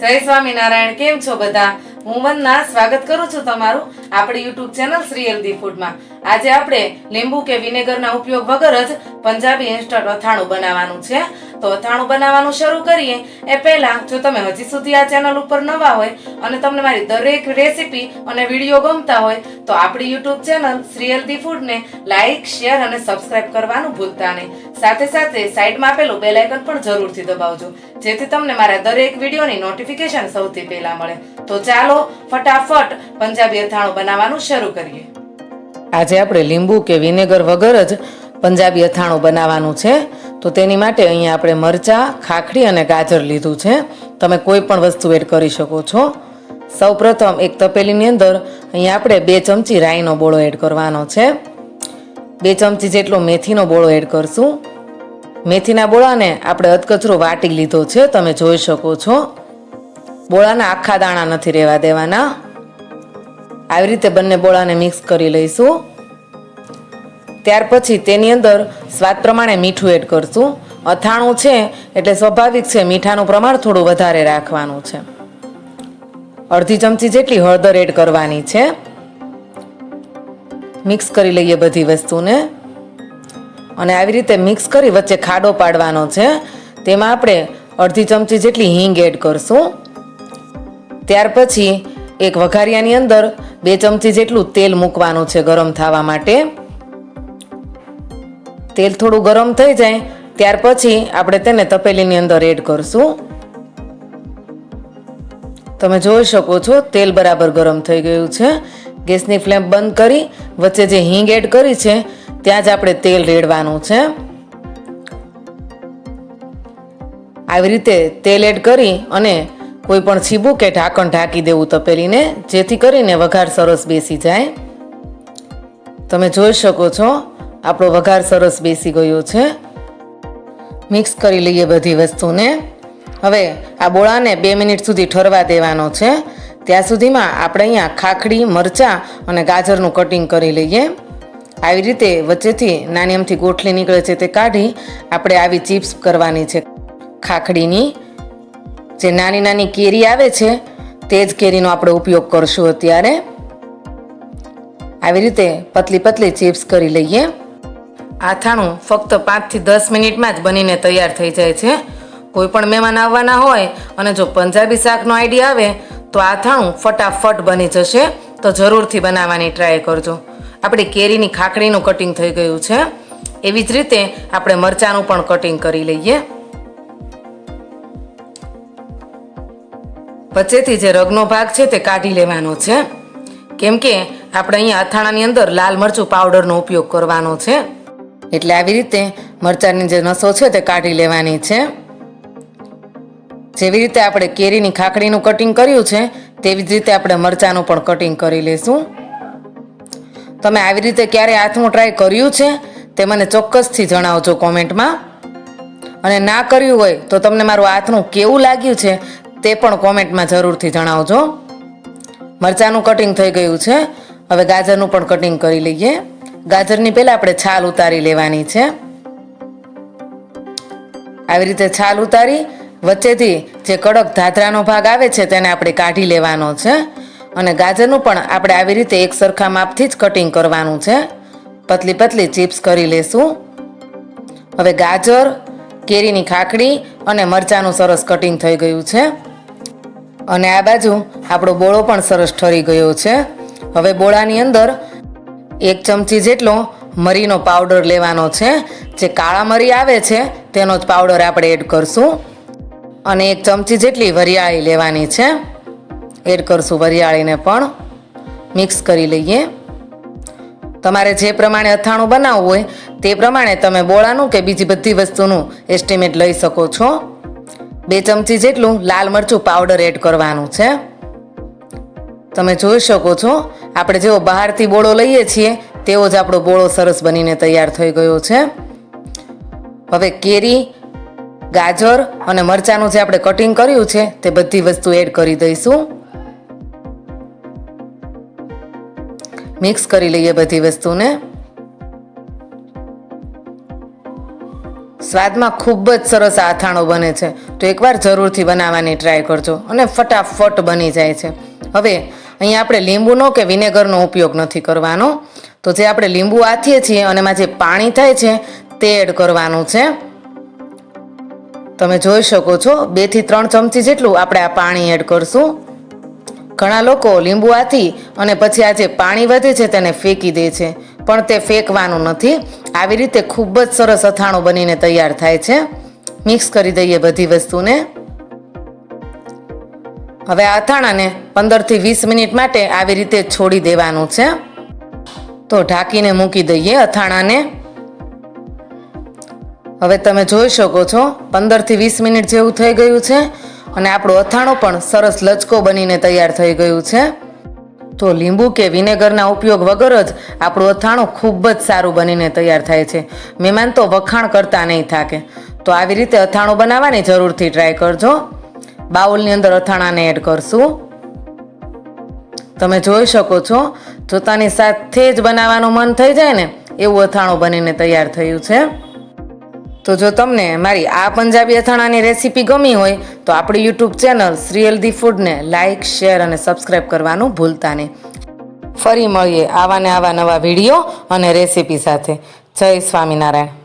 જય સ્વામિનારાયણ કેમ છો બધા? હું વંદના સ્વાગત કરું છું તમારું. આપણી યુટ્યુબ ચેનલ શ્રી હેલ્ધી ફૂડમાં આજે આપણે લીંબુ કે વિનેગરના ઉપયોગ વગર જ પંજાબી ઇન્સ્ટન્ટ અથાણું બનાવવાનું છે. તો અથાણું બનાવવાનું શરૂ કરીએ. એ પહેલા જો તમે હજી સુધી આ ચેનલ ઉપર નવા હોય અને તમને મારી દરેક રેસીપી અને વીડિયો ગમતા હોય, તો આપણી યુટ્યુબ ચેનલ શ્રી હેલ્ધી ફૂડને લાઇક શેર અને સબસ્ક્રાઇબ કરવાનું ભૂલતા નહીં. સાથે સાથે સાઈડમાં આપેલું બેલ આઇકન પણ જરૂરથી દબાવજો, જેથી તમને મારા દરેક વિડીયોની નોટિફિકેશન સૌથી પહેલા મળે. તો ચાલો ફટાફટ પંજાબી અથાણું બનાવવાનું શરૂ કરીએ. આજે આપણે લીંબુ કે વિનેગર વગર જ પંજાબી અથાણું બનાવવાનું છે. તો તેની માટે અહીંયા આપણે મરચાં, ખાખડી અને ગાજર લીધું છે. તમે કોઈ પણ વસ્તુ એડ કરી શકો છો. સૌપ્રથમ એક તપેલીની અંદર અહીંયા આપણે બે ચમચી રાઈનો બોળો એડ કરવાનો છે. બે ચમચી જેટલો મેથીનો બોળો એડ કરશું. મેથીના બોળાને આપણે અધકચરો વાટી લીધો છે. તમે જોઈ શકો છો. બોળાના આખા દાણા નથી રહેવા દેવાના. આવી રીતે બંને બોળાને મિક્સ કરી લઈશું. ત્યાર પછી તેની અંદર સ્વાદ પ્રમાણે મીઠું એડ કરશું. અથાણું છે એટલે સ્વાભાવિક છે, મીઠાનું પ્રમાણ થોડું વધારે રાખવાનું છે. અડધી ચમચી જેટલી હળદર એડ કરવાની છે. મિક્સ કરી લઈએ બધી વસ્તુને. અને આવી રીતે મિક્સ કરી વચ્ચે ખાડો પાડવાનો છે. તેમાં આપણે અડધી ચમચી જેટલી હિંગ એડ કરશું. ત્યાર પછી એક વઘારિયાની અંદર બે ચમચી જેટલું તેલ મૂકવાનું છે ગરમ થવા માટે. તેલ થોડું ગરમ થઈ જાય, ત્યાર પછી આપણે તેને તપેલીની અંદર એડ કરશું. તમે જોઈ શકો છો, તેલ બરાબર ગરમ થઈ ગયું છે. ગેસની ફ્લેમ બંધ કરી, વચ્ચે જે હિંગ એડ કરી છે, ત્યાં જ આપણે તેલ રેડવાનું છે. આવી રીતે તેલ એડ કરી અને કોઈ પણ છીબું કે ઢાંકણ ઢાંકી દેવું તપેલીને, જેથી કરીને વઘાર સરસ બેસી જાય. તમે જોઈ શકો છો, આપણો વઘાર સરસ બેસી ગયો છે. મિક્સ કરી લઈએ બધી વસ્તુને. હવે આ બોળાને બે મિનિટ સુધી ઠરવા દેવાનો છે. ત્યાં સુધીમાં આપણે અહીંયા ખાખડી, મરચાં અને ગાજરનું કટિંગ કરી લઈએ. આવી રીતે વચ્ચેથી નાની અમથી ગોઠલી નીકળે છે તે કાઢી આપણે આવી ચિપ્સ કરવાની છે ખાખડીની. જે નાની નાની કેરી આવે છે, તે જ કેરીનો આપણે ઉપયોગ કરશું અત્યારે. આવી રીતે પતલી પતલી ચિપ્સ કરી લઈએ. આથાણું ફક્ત પાંચથી દસ મિનિટમાં જ બનીને તૈયાર થઈ જાય છે. કોઈ પણ મહેમાન આવવાના હોય અને જો પંજાબી શાકનો આઈડિયા આવે, તો આથાણું ફટાફટ બની જશે. તો જરૂરથી બનાવવાની ટ્રાય કરજો. આપણી કેરીની ખાખડીનું કટિંગ થઈ ગયું છે. એવી જ રીતે આપણે મરચાંનું પણ કટિંગ કરી લઈએ. વચ્ચેથી જે રગનો ભાગ છે તે કાઢી લેવાનો છે. કેમ કે આપણે અહીંયા અથાણાની અંદર લાલ મરચું પાવડરનો ઉપયોગ કરવાનો છે. એટલે આવી રીતે મરચાંની જે નસો છે તે કાઢી લેવાની છે. જેવી રીતે આપણે કેરીની ખાખડીનું કટિંગ કર્યું છે, તેવી જ રીતે આપણે મરચાંનું પણ કટિંગ કરી લઈશું તમે આવી રીતે ક્યારે હાથનું ટ્રાય કર્યું છે, તે મને ચોક્કસથી જણાવજો કોમેન્ટમાં અને ના કર્યું હોય તો તમને મારું હાથનું કેવું લાગ્યું છે તે પણ કોમેન્ટમાં જરૂરથી જણાવજો. મરચાંનું કટિંગ થઈ ગયું છે. હવે ગાજરનું પણ કટિંગ કરી લઈએ. ગાજરની પહેલાં આપણે છાલ ઉતારી લેવાની છે. આવી રીતે છાલ ઉતારી, વચ્ચેથી જે કડક ધાધરાનો ભાગ આવે છે તેને આપણે કાઢી લેવાનો છે. અને ગાજરનું પણ આપણે આવી રીતે એક સરખા માપથી જ કટિંગ કરવાનું છે. પતલી પતલી ચિપ્સ કરી લેશું. હવે ગાજર, કેરીની ખાખડી અને મરચાંનું સરસ કટિંગ થઈ ગયું છે. અને આ બાજુ આપણો બોળો પણ સરસ ઠરી ગયો છે. હવે બોળાની અંદર એક ચમચી જેટલો મરીનો પાવડર લેવાનો છે. જે કાળા મરી આવે છે, તેનો જ પાવડર આપણે એડ કરશું. અને એક ચમચી જેટલી વરિયાળી લેવાની છે. એડ કરશું વરિયાળીને પણ. મિક્સ કરી લઈએ. તમારે જે પ્રમાણે અથાણું બનાવવું હોય, તે પ્રમાણે તમે બોળાનું કે બીજી બધી વસ્તુનું એસ્ટિમેટ લઈ શકો છો. બે ચમચી જેટલું લાલ મરચું પાવડર એડ કરવાનું છે. તમે જોઈ શકો છો, આપણે જેવો બહારથી બોળો લઈએ છીએ, તેવો જ આપણો બોળો સરસ બનીને તૈયાર થઈ ગયો છે. હવે કેરી, ગાજર અને મરચાંનું જે આપણે કટિંગ કર્યું છે, તે બધી વસ્તુ એડ કરી દઈશું. મિક્સ કરી લઈએ બધી વસ્તુને. સ્વાદમાં ખૂબ જ સરસ આ બને છે. તો એકવાર જરૂરથી બનાવવાની ટ્રાય કરજો અને ફટાફટ બની જાય છે. હવે, અહીંયા આપણે લીંબુનો કે વિનેગરનો ઉપયોગ નથી કરવાનો. તો જે આપણે લીંબુ આથીએ છીએ અને એમાં જે પાણી થાય છે, તે એડ કરવાનું છે. તમે જોઈ શકો છો, બેથી ત્રણ ચમચી જેટલું આપણે આ પાણી એડ કરશું. ઘણા લોકો લીંબુ આથી અને પછી આ જે પાણી વધે છે, તેને ફેંકી દે છે. પણ તે ફેંકવાનું નથી. આવી રીતે ખૂબ જ સરસ અથાણું બનીને તૈયાર થાય છે. મિક્સ કરી દઈએ બધી વસ્તુને. હવે આ અથાણાને પંદરથી વીસ મિનિટ માટે આવી રીતે છોડી દેવાનું છે. તો ઢાંકીને મૂકી દઈએ અથાણાને. હવે તમે જોઈ શકો છો, પંદરથી વીસ મિનિટ જેવું થઈ ગયું છે અને આપણું અથાણું પણ સરસ લચકો બનીને તૈયાર થઈ ગયું છે. તો લીંબુ કે વિનેગરના ઉપયોગ વગર જ આપણું અથાણું ખૂબ જ સારું બનીને તૈયાર થાય છે. મહેમાન તો વખાણ કરતા નહીં થાકે. તો આવી રીતે અથાણું બનાવવાની જરૂરથી ટ્રાય કરજો. બાઉલની અંદર અથાણાને એડ કરશું. તમે જોઈ શકો છો, જોતાની સાથે જ બનાવવાનું મન થઈ જાય ને, એવું અથાણું બનીને તૈયાર થયું છે. તો જો તમને મારી આ પંજાબી અથાણાની રેસીપી ગમી હોય, તો આપણી યુટ્યુબ ચેનલ શ્રી હેલ્ધી ફૂડને લાઇક શેર અને સબસ્ક્રાઈબ કરવાનું ભૂલતા નહીં. ફરી મળીએ આવા ને આવા નવા વીડિયો અને રેસીપી સાથે. જય સ્વામિનારાયણ.